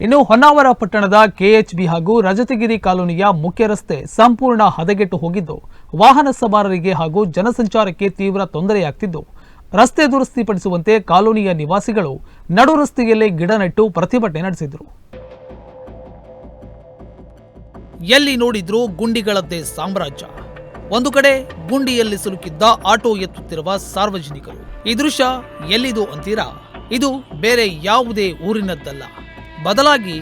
ಇನ್ನು ಹೊನ್ನಾವರ ಪಟ್ಟಣದ ಕೆಎಚ್ಬಿ ಹಾಗೂ ರಜತಗಿರಿ ಕಾಲೋನಿಯ ಮುಖ್ಯ ರಸ್ತೆ ಸಂಪೂರ್ಣ ಹದಗೆಟ್ಟು ಹೋಗಿದ್ದು, ವಾಹನ ಸವಾರರಿಗೆ ಹಾಗೂ ಜನಸಂಚಾರಕ್ಕೆ ತೀವ್ರ ತೊಂದರೆಯಾಗ್ತಿದ್ದು. ರಸ್ತೆ ದುರಸ್ತಿಪಡಿಸುವಂತೆ ಕಾಲೋನಿಯ ನಿವಾಸಿಗಳು ನಡು ರಸ್ತೆಯಲ್ಲೇ ಗಿಡ ನೆಟ್ಟು ಪ್ರತಿಭಟನೆ ನಡೆಸಿದರು. ಎಲ್ಲಿ ನೋಡಿದ್ರೂ ಗುಂಡಿಗಳದ್ದೇ ಸಾಮ್ರಾಜ್ಯ. ಒಂದು ಕಡೆ ಗುಂಡಿಯಲ್ಲಿ ಸಿಲುಕಿದ್ದ ಆಟೋ ಎತ್ತುತ್ತಿರುವ ಸಾರ್ವಜನಿಕರು. ಈ ದೃಶ್ಯ ಎಲ್ಲಿದು ಅಂತೀರಾ? ಇದು ಬೇರೆ ಯಾವುದೇ ಊರಿನದ್ದಲ್ಲ. ಬದಲಾಗಿ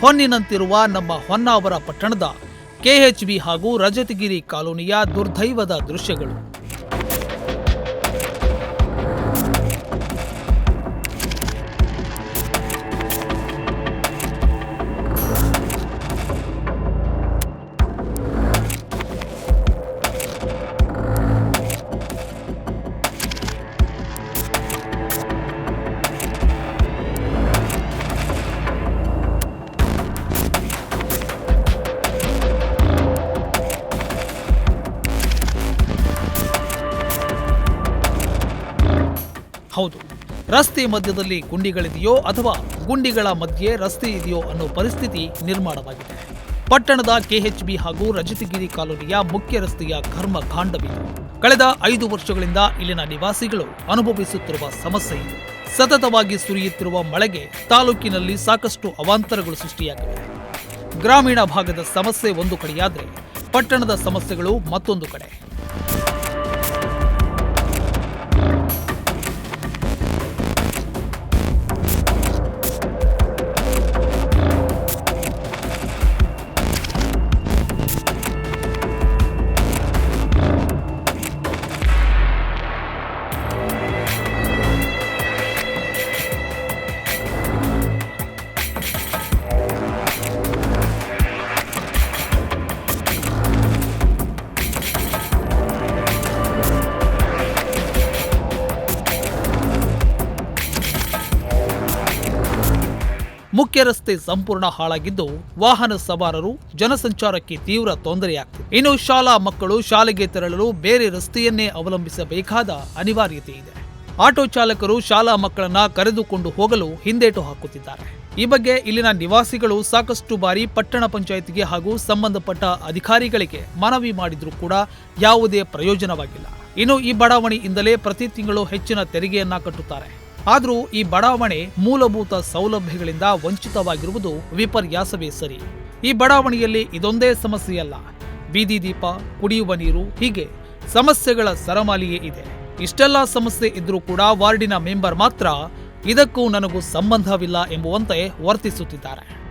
ಹೊನ್ನಿನಂತಿರುವ ನಮ್ಮ ಹೊನ್ನಾವರ ಪಟ್ಟಣದ ಕೆಎಚ್ಬಿ ಹಾಗೂ ರಜತಗಿರಿ ಕಾಲೋನಿಯ ದುರ್ದೈವದ ದೃಶ್ಯಗಳು. ಹೌದು. ರಸ್ತೆ ಮಧ್ಯದಲ್ಲಿ ಗುಂಡಿಗಳಿದೆಯೋ ಅಥವಾ ಗುಂಡಿಗಳ ಮಧ್ಯೆ ರಸ್ತೆ ಇದೆಯೋ ಅನ್ನೋ ಪರಿಸ್ಥಿತಿ ನಿರ್ಮಾಣವಾಗಿದೆ. ಪಟ್ಟಣದ ಕೆಎಚ್ಬಿ ಹಾಗೂ ರಜತಗಿರಿ ಕಾಲೋನಿಯ ಮುಖ್ಯ ರಸ್ತೆಯ ಕರ್ಮ ಕಾಂಡವಿ. ಕಳೆದ ಐದು ವರ್ಷಗಳಿಂದ ಇಲ್ಲಿನ ನಿವಾಸಿಗಳು ಅನುಭವಿಸುತ್ತಿರುವ ಸಮಸ್ಯೆ ಇದು. ಸತತವಾಗಿ ಸುರಿಯುತ್ತಿರುವ ಮಳೆಗೆ ತಾಲೂಕಿನಲ್ಲಿ ಸಾಕಷ್ಟು ಅವಾಂತರಗಳು ಸೃಷ್ಟಿಯಾಗಿವೆ. ಗ್ರಾಮೀಣ ಭಾಗದ ಸಮಸ್ಯೆ ಒಂದು ಕಡೆಯಾದರೆ ಪಟ್ಟಣದ ಸಮಸ್ಯೆಗಳು ಮತ್ತೊಂದು ಕಡೆ. ಮುಖ್ಯ ರಸ್ತೆ ಸಂಪೂರ್ಣ ಹಾಳಾಗಿದ್ದು ವಾಹನ ಸವಾರರು ಜನಸಂಚಾರಕ್ಕೆ ತೀವ್ರ ತೊಂದರೆಯಾಗ್ತಿದೆ. ಇನ್ನು ಶಾಲಾ ಮಕ್ಕಳು ಶಾಲೆಗೆ ತೆರಳಲು ಬೇರೆ ರಸ್ತೆಯನ್ನೇ ಅವಲಂಬಿಸಬೇಕಾದ ಅನಿವಾರ್ಯತೆ ಇದೆ. ಆಟೋ ಚಾಲಕರು ಶಾಲಾ ಮಕ್ಕಳನ್ನ ಕರೆದುಕೊಂಡು ಹೋಗಲು ಹಿಂದೇಟು ಹಾಕುತ್ತಿದ್ದಾರೆ. ಈ ಬಗ್ಗೆ ಇಲ್ಲಿನ ನಿವಾಸಿಗಳು ಸಾಕಷ್ಟು ಬಾರಿ ಪಟ್ಟಣ ಪಂಚಾಯಿತಿಗೆ ಹಾಗೂ ಸಂಬಂಧಪಟ್ಟ ಅಧಿಕಾರಿಗಳಿಗೆ ಮನವಿ ಮಾಡಿದ್ರೂ ಕೂಡ ಯಾವುದೇ ಪ್ರಯೋಜನವಾಗಿಲ್ಲ. ಇನ್ನು ಈ ಬಡಾವಣೆಯಿಂದಲೇ ಪ್ರತಿ ತಿಂಗಳು ಹೆಚ್ಚಿನ ತೆರಿಗೆಯನ್ನ ಕಟ್ಟುತ್ತಾರೆ. ಆದರೂ ಈ ಬಡಾವಣೆ ಮೂಲಭೂತ ಸೌಲಭ್ಯಗಳಿಂದ ವಂಚಿತವಾಗಿರುವುದು ವಿಪರ್ಯಾಸವೇ ಸರಿ. ಈ ಬಡಾವಣೆಯಲ್ಲಿ ಇದೊಂದೇ ಸಮಸ್ಯೆಯಲ್ಲ. ಬೀದಿ ದೀಪ, ಕುಡಿಯುವ ನೀರು, ಹೀಗೆ ಸಮಸ್ಯೆಗಳ ಸರಮಾಲಿಯೇ ಇದೆ. ಇಷ್ಟೆಲ್ಲ ಸಮಸ್ಯೆ ಇದ್ರೂ ಕೂಡ ವಾರ್ಡಿನ ಮೆಂಬರ್ ಮಾತ್ರ ಇದಕ್ಕೂ ನನಗೂ ಸಂಬಂಧವಿಲ್ಲ ಎಂಬುವಂತೆ ವರ್ತಿಸುತ್ತಿದ್ದಾರೆ.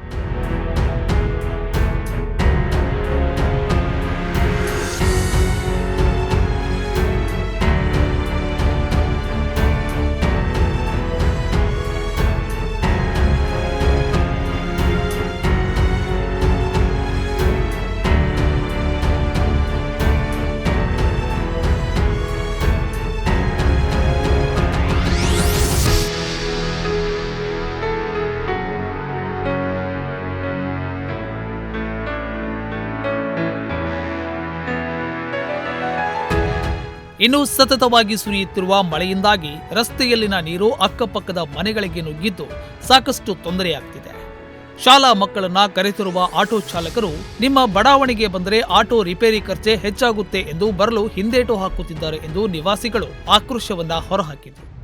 ಇನ್ನು ಸತತವಾಗಿ ಸುರಿಯುತ್ತಿರುವ ಮಳೆಯಿಂದಾಗಿ ರಸ್ತೆಯಲ್ಲಿನ ನೀರು ಅಕ್ಕಪಕ್ಕದ ಮನೆಗಳಿಗೆ ನುಗ್ಗಿದ್ದು ಸಾಕಷ್ಟು ತೊಂದರೆಯಾಗ್ತಿದೆ. ಶಾಲಾ ಮಕ್ಕಳನ್ನ ಕರೆತರುವ ಆಟೋ ಚಾಲಕರು, ನಿಮ್ಮ ಬಡಾವಣೆಗೆ ಬಂದರೆ ಆಟೋ ರಿಪೇರಿ ಖರ್ಚೆ ಹೆಚ್ಚಾಗುತ್ತೆ ಎಂದು ಬರಲು ಹಿಂದೇಟು ಹಾಕುತ್ತಿದ್ದಾರೆ ಎಂದು ನಿವಾಸಿಗಳು ಆಕ್ರೋಶವನ್ನ ಹೊರಹಾಕಿದರು.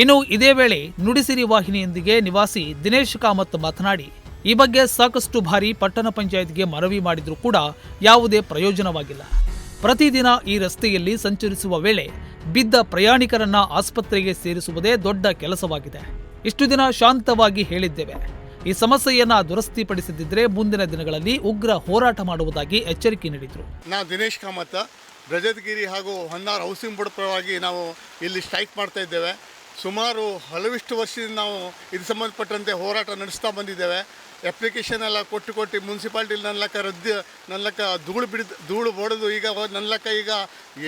ಇನ್ನು ಇದೇ ವೇಳೆ ನುಡಿಸಿರಿ ವಾಹಿನಿಯೊಂದಿಗೆ ನಿವಾಸಿ ದಿನೇಶ್ ಕಾಮತ್ ಮಾತನಾಡಿ, ಈ ಬಗ್ಗೆ ಸಾಕಷ್ಟು ಬಾರಿ ಪಟ್ಟಣ ಪಂಚಾಯತ್ಗೆ ಮನವಿ ಮಾಡಿದರೂ ಕೂಡ ಯಾವುದೇ ಪ್ರಯೋಜನವಾಗಿಲ್ಲ. ಪ್ರತಿದಿನ ಈ ರಸ್ತೆಯಲ್ಲಿ ಸಂಚರಿಸುವ ವೇಳೆ ಬಿದ್ದ ಪ್ರಯಾಣಿಕರನ್ನ ಆಸ್ಪತ್ರೆಗೆ ಸೇರಿಸುವುದೇ ದೊಡ್ಡ ಕೆಲಸವಾಗಿದೆ. ಇಷ್ಟು ದಿನ ಶಾಂತವಾಗಿ ಹೇಳಿದ್ದೇವೆ. ಈ ಸಮಸ್ಯೆಯನ್ನ ದುರಸ್ತಿಪಡಿಸದಿದ್ದರೆ ಮುಂದಿನ ದಿನಗಳಲ್ಲಿ ಉಗ್ರ ಹೋರಾಟ ಮಾಡುವುದಾಗಿ ಎಚ್ಚರಿಕೆ ನೀಡಿದರು. ನಾನು ದಿನೇಶ್ ಕಾಮತ್ ರಜತಗಿರಿ ಹಾಗೂ ಹೊನ್ನಾರ್ ಹೌಸಿಂಗ್ ಬೋರ್ಡ್ ಪರವಾಗಿ ನಾವು ಇಲ್ಲಿ ಸ್ಟ್ರೈಕ್ ಮಾಡ್ತಾ ಇದ್ದೇವೆ. ಸುಮಾರು ಹಲವಿಷ್ಟು ವರ್ಷದಿಂದ ನಾವು ಇದು ಸಂಬಂಧಪಟ್ಟಂತೆ ಹೋರಾಟ ನಡೆಸ್ತಾ ಬಂದಿದ್ದೇವೆ. ಅಪ್ಲಿಕೇಶನ್ ಎಲ್ಲ ಕೊಟ್ಟು ಕೊಟ್ಟು ಮುನ್ಸಿಪಾಲ್ಟಿ ನನ್ನ ಲೆಕ್ಕ ರದ್ದು ನನ್ನ ಲೆಕ್ಕ ಧೂಳು ಬಿಡಿದ, ಧೂಳು ಬಡಿದು ಈಗ ನನ್ನ ಲೆಕ್ಕ ಈಗ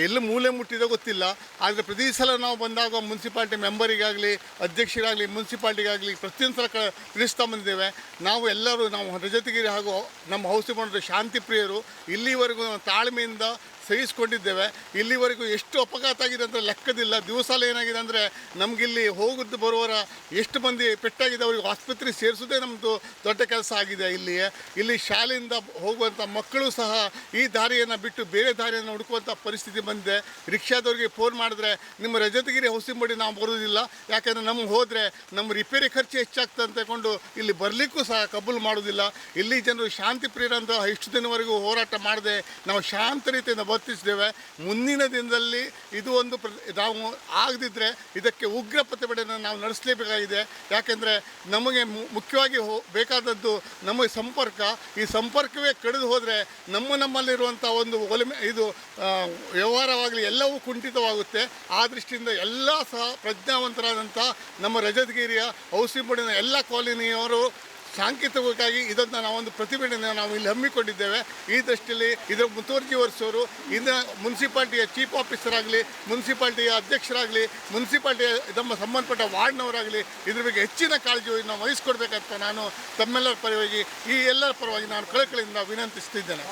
ಎಲ್ಲಿ ಮೂಲೆ ಮುಟ್ಟಿದೆ ಗೊತ್ತಿಲ್ಲ. ಆದರೆ ಪ್ರತಿ ಸಲ ನಾವು ಬಂದಾಗ ಮುನ್ಸಿಪಾಲ್ಟಿ ಮೆಂಬರಿಗಾಗಲಿ ಅಧ್ಯಕ್ಷರಾಗಲಿ ಮುನ್ಸಿಪಾಲ್ಟಿಗಾಗಲಿ ಪ್ರತಿಯೊಂದು ಸಲ ಕ, ತಿಳಿಸ್ತಾ ಬಂದಿದ್ದೇವೆ. ನಾವು ಎಲ್ಲರೂ, ನಾವು ರಜತಗಿರಿ ಹಾಗೂ ನಮ್ಮ ಹೌಸಿ ಮಾಡೋದು ಶಾಂತಿ ಪ್ರಿಯರು ಇಲ್ಲಿವರೆಗೂ ತಾಳ್ಮೆಯಿಂದ ಸಹಿಸ್ಕೊಂಡಿದ್ದೇವೆ. ಇಲ್ಲಿವರೆಗೂ ಎಷ್ಟು ಅಪಘಾತ ಆಗಿದೆ ಅಂದರೆ ಲೆಕ್ಕದಿಲ್ಲ. ದಿವಸಾಲ ಏನಾಗಿದೆ ಅಂದರೆ ನಮಗಿಲ್ಲಿ ಹೋಗುದು ಬರುವವರ ಎಷ್ಟು ಮಂದಿ ಪೆಟ್ಟಾಗಿದೆ ಅವರಿಗೆ ಆಸ್ಪತ್ರೆ ಸೇರಿಸೋದೇ ನಮ್ಮದು ದೊಡ್ಡ ಕೆಲಸ ಆಗಿದೆ ಇಲ್ಲಿ ಇಲ್ಲಿ ಶಾಲೆಯಿಂದ ಹೋಗುವಂಥ ಮಕ್ಕಳು ಸಹ ಈ ದಾರಿಯನ್ನು ಬಿಟ್ಟು ಬೇರೆ ದಾರಿಯನ್ನು ಹುಡುಕುವಂಥ ಪರಿಸ್ಥಿತಿ ಬಂದಿದೆ. ರಿಕ್ಷಾದವ್ರಿಗೆ ಫೋನ್ ಮಾಡಿದ್ರೆ ನಿಮ್ಮ ರಜತಗಿರಿ ಹೊಸಿಂಬಡಿ ನಾವು ಬರೋದಿಲ್ಲ. ಯಾಕಂದರೆ ನಮಗೆ ಹೋದರೆ ನಮ್ಮ ರಿಪೇರಿ ಖರ್ಚು ಹೆಚ್ಚಾಗ್ತದೆ ಅಂತ ತಗೊಂಡು ಇಲ್ಲಿ ಬರಲಿಕ್ಕೂ ಸಹ ಕಬೂಲು ಮಾಡೋದಿಲ್ಲ. ಇಲ್ಲಿ ಜನರು ಶಾಂತಿ ಪ್ರಿಯರಂತ ಇಷ್ಟು ದಿನವರೆಗೂ ಹೋರಾಟ ಮಾಡದೆ ನಾವು ಶಾಂತ ರೀತಿಯಿಂದ ವರ್ತಿಸಿದ್ದೇವೆ ಮುಂದಿನ ದಿನದಲ್ಲಿ ಇದು ಒಂದು ಪ್ರ, ನಾವು ಆಗದಿದ್ದರೆ ಇದಕ್ಕೆ ಉಗ್ರ ಪ್ರತಿಭಟನೆ ನಾವು ನಡೆಸಲೇಬೇಕಾಗಿದೆ. ಯಾಕೆಂದರೆ ನಮಗೆ ಮುಖ್ಯವಾಗಿ ಬೇಕಾದದ್ದು ನಮಗೆ ಸಂಪರ್ಕ. ಈ ಸಂಪರ್ಕವೇ ಕಡಿದು ಹೋದರೆ ನಮ್ಮ ನಮ್ಮಲ್ಲಿರುವಂಥ ಒಂದು ಒಲಿಮೆ, ಇದು ವ್ಯವಹಾರವಾಗಲಿ ಎಲ್ಲವೂ ಕುಂಠಿತವಾಗುತ್ತೆ. ಆ ದೃಷ್ಟಿಯಿಂದ ಎಲ್ಲ ಸಹ ಪ್ರಜ್ಞಾವಂತರಾದಂಥ ನಮ್ಮ ರಜತಗಿರಿಯ ಔಸಿಂಬಡಿನ ಎಲ್ಲ ಕಾಲೋನಿಯವರು ಸಾಂಕೇತಿಕವಾಗಿ ಇದನ್ನು ನಾವೊಂದು ಪ್ರತಿಭಟನೆ ನಾವು ಇಲ್ಲಿ ಹಮ್ಮಿಕೊಂಡಿದ್ದೇವೆ. ಈ ದೃಷ್ಟಿಯಲ್ಲಿ ಇದರ ಮುತುವರ್ಜಿ ವಹಿಸೋರು ಇಂದಿನ ಮುನ್ಸಿಪಾಲ್ಟಿಯ ಚೀಫ್ ಆಫೀಸರ್ ಆಗಲಿ, ಮುನ್ಸಿಪಾಲ್ಟಿಯ ಅಧ್ಯಕ್ಷರಾಗಲಿ, ಮುನ್ಸಿಪಾಲ್ಟಿಯ ನಮ್ಮ ಸಂಬಂಧಪಟ್ಟ ವಾರ್ಡ್ನವರಾಗಲಿ, ಇದ್ರ ಬಗ್ಗೆ ಹೆಚ್ಚಿನ ಕಾಳಜಿ ನಾವು ವಹಿಸ್ಕೊಡ್ಬೇಕಂತ ನಾನು ತಮ್ಮೆಲ್ಲರ ಪರವಾಗಿ, ಈ ಎಲ್ಲರ ಪರವಾಗಿ ನಾನು ಕಳಕಳಿಯಿಂದ ವಿನಂತಿಸ್ತಿದ್ದೇನೆ.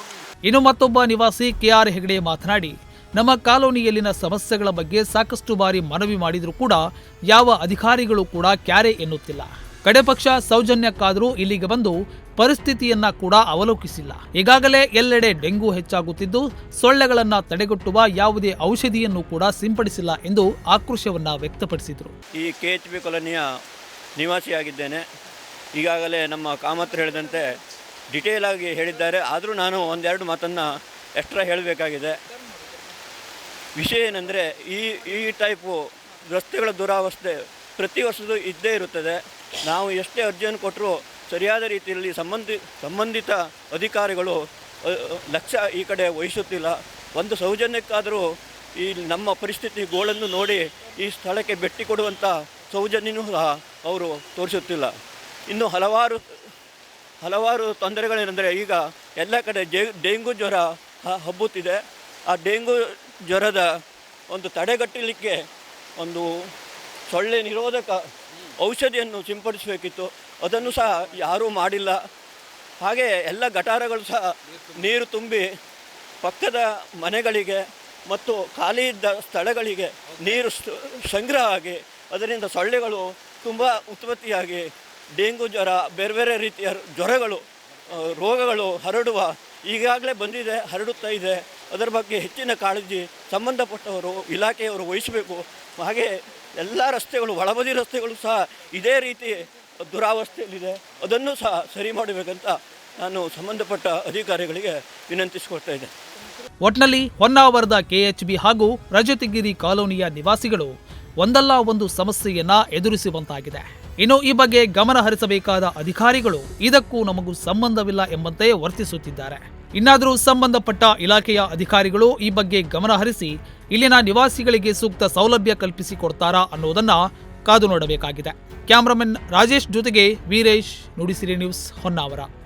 ಇನ್ನು ಮತ್ತೊಬ್ಬ ನಿವಾಸಿ ಕೆ ಆರ್ ಹೆಗಡೆ ಮಾತನಾಡಿ, ನಮ್ಮ ಕಾಲೋನಿಯಲ್ಲಿನ ಸಮಸ್ಯೆಗಳ ಬಗ್ಗೆ ಸಾಕಷ್ಟು ಬಾರಿ ಮನವಿ ಮಾಡಿದರೂ ಕೂಡ ಯಾವ ಅಧಿಕಾರಿಗಳು ಕೂಡ ಕ್ಯಾರೆ ಎನ್ನುತ್ತಿಲ್ಲ. ಕಡೆ ಪಕ್ಷ ಸೌಜನ್ಯಕ್ಕಾದರೂ ಇಲ್ಲಿಗೆ ಬಂದು ಪರಿಸ್ಥಿತಿಯನ್ನ ಕೂಡ ಅವಲೋಕಿಸಿಲ್ಲ. ಈಗಾಗಲೇ ಎಲ್ಲೆಡೆ ಡೆಂಗು ಹೆಚ್ಚಾಗುತ್ತಿದ್ದು, ಸೊಳ್ಳೆಗಳನ್ನ ತಡೆಗಟ್ಟುವ ಯಾವುದೇ ಔಷಧಿಯನ್ನು ಕೂಡ ಸಿಂಪಡಿಸಿಲ್ಲ ಎಂದು ಆಕ್ರೋಶವನ್ನ ವ್ಯಕ್ತಪಡಿಸಿದರು. ಈ ಕೆ ಎಚ್ ಬಿ ಕಾಲೋನಿಯ ನಿವಾಸಿಯಾಗಿದ್ದೇನೆ. ಈಗಾಗಲೇ ನಮ್ಮ ಕಾಮತ್ ಹೇಳಿದಂತೆ ಡಿಟೇಲ್ ಆಗಿ ಹೇಳಿದ್ದಾರೆ. ಆದರೂ ನಾನು ಒಂದೆರಡು ಮಾತನ್ನು ಎಕ್ಸ್ಟ್ರಾ ಹೇಳಬೇಕಾಗಿದೆ. ವಿಷಯ ಏನಂದರೆ, ಈ ಈ ಟೈಪು ರಸ್ತೆಗಳ ದುರಾವಸ್ಥೆ ಪ್ರತಿ ವರ್ಷದೂ ಇದ್ದೇ ಇರುತ್ತದೆ. ನಾವು ಎಷ್ಟೇ ಅರ್ಜಿಯನ್ನು ಕೊಟ್ಟರೂ ಸರಿಯಾದ ರೀತಿಯಲ್ಲಿ ಸಂಬಂಧಿ, ಸಂಬಂಧಿತ ಅಧಿಕಾರಿಗಳು ಲಕ್ಷ್ಯ ಈ ಕಡೆ ವಹಿಸುತ್ತಿಲ್ಲ. ಒಂದು ಸೌಜನ್ಯಕ್ಕಾದರೂ ಈ ನಮ್ಮ ಪರಿಸ್ಥಿತಿ ಗೋಳನ್ನು ನೋಡಿ ಈ ಸ್ಥಳಕ್ಕೆ ಭೇಟಿ ಕೊಡುವಂಥ ಸೌಜನ್ಯನೂ ಸಹ ಅವರು ತೋರಿಸುತ್ತಿಲ್ಲ. ಇನ್ನು ಹಲವಾರು ಹಲವಾರು ತೊಂದರೆಗಳೇನೆಂದರೆ ಈಗ ಎಲ್ಲ ಕಡೆ ಡೆಂಗು ಜ್ವರ ಹಬ್ಬುತ್ತಿದೆ. ಆ ಡೆಂಗು ಜ್ವರದ ಒಂದು ತಡೆಗಟ್ಟಲಿಕ್ಕೆ ಒಂದು ಸೊಳ್ಳೆ ನಿರೋಧಕ ಔಷಧಿಯನ್ನು ಸಿಂಪಡಿಸಬೇಕಿತ್ತು. ಅದನ್ನು ಸಹ ಯಾರೂ ಮಾಡಿಲ್ಲ. ಹಾಗೆ ಎಲ್ಲ ಗಟಾರಗಳು ಸಹ ನೀರು ತುಂಬಿ ಪಕ್ಕದ ಮನೆಗಳಿಗೆ ಮತ್ತು ಖಾಲಿ ಇದ್ದ ಸ್ಥಳಗಳಿಗೆ ನೀರು ಸಂಗ್ರಹ ಆಗಿ ಅದರಿಂದ ಸೊಳ್ಳೆಗಳು ತುಂಬ ಉತ್ಪತ್ತಿಯಾಗಿ ಡೆಂಗು ಜ್ವರ, ಬೇರೆ ಬೇರೆ ರೀತಿಯ ಜ್ವರಗಳು ರೋಗಗಳು ಹರಡುವ ಈಗಾಗಲೇ ಬಂದಿದೆ, ಹರಡುತ್ತಾ ಇದೆ. ಅದರ ಬಗ್ಗೆ ಹೆಚ್ಚಿನ ಕಾಳಜಿ ಸಂಬಂಧಪಟ್ಟವರು, ಇಲಾಖೆಯವರು ವಹಿಸಬೇಕು. ಹಾಗೆ ಎಲ್ಲ ರಸ್ತೆಗಳು, ಒಳಬದಿ ರಸ್ತೆಗಳು ಸಹ ಇದೇ ರೀತಿ ದುರಾವಸ್ಥೆಯಲ್ಲಿದೆ. ಅದನ್ನು ಸಹ ಸರಿ ಮಾಡಬೇಕಂತ ನಾನು ಸಂಬಂಧಪಟ್ಟ ಅಧಿಕಾರಿಗಳಿಗೆ ವಿನಂತಿಸಿಕೊಳ್ತಾ ಇದ್ದೇನೆ. ಒಟ್ನಲ್ಲಿ ಹೊನ್ನಾವರದ ಕೆಎಚ್ಬಿ ಹಾಗೂ ರಜತಗಿರಿ ಕಾಲೋನಿಯ ನಿವಾಸಿಗಳು ಒಂದಲ್ಲ ಒಂದು ಸಮಸ್ಯೆಯನ್ನ ಎದುರಿಸುವಂತಾಗಿದೆ. ಇನ್ನು ಈ ಬಗ್ಗೆ ಗಮನ ಹರಿಸಬೇಕಾದ ಅಧಿಕಾರಿಗಳು ಇದಕ್ಕೂ ನಮಗೂ ಸಂಬಂಧವಿಲ್ಲ ಎಂಬಂತೆ ವರ್ತಿಸುತ್ತಿದ್ದಾರೆ. ಇನ್ನಾದರೂ ಸಂಬಂಧಪಟ್ಟ ಇಲಾಖೆಯ ಅಧಿಕಾರಿಗಳು ಈ ಬಗ್ಗೆ ಗಮನಹರಿಸಿ ಇಲ್ಲಿನ ನಿವಾಸಿಗಳಿಗೆ ಸೂಕ್ತ ಸೌಲಭ್ಯ ಕಲ್ಪಿಸಿಕೊಡ್ತಾರಾ ಅನ್ನೋದನ್ನ ಕಾದು ನೋಡಬೇಕಾಗಿದೆ. ಕ್ಯಾಮ್ರಾಮನ್ ರಾಜೇಶ್ ಜೊತೆಗೆ ವೀರೇಶ್ ನುಡಿಸಿರಿ ನ್ಯೂಸ್ ಹೊನ್ನಾವರ.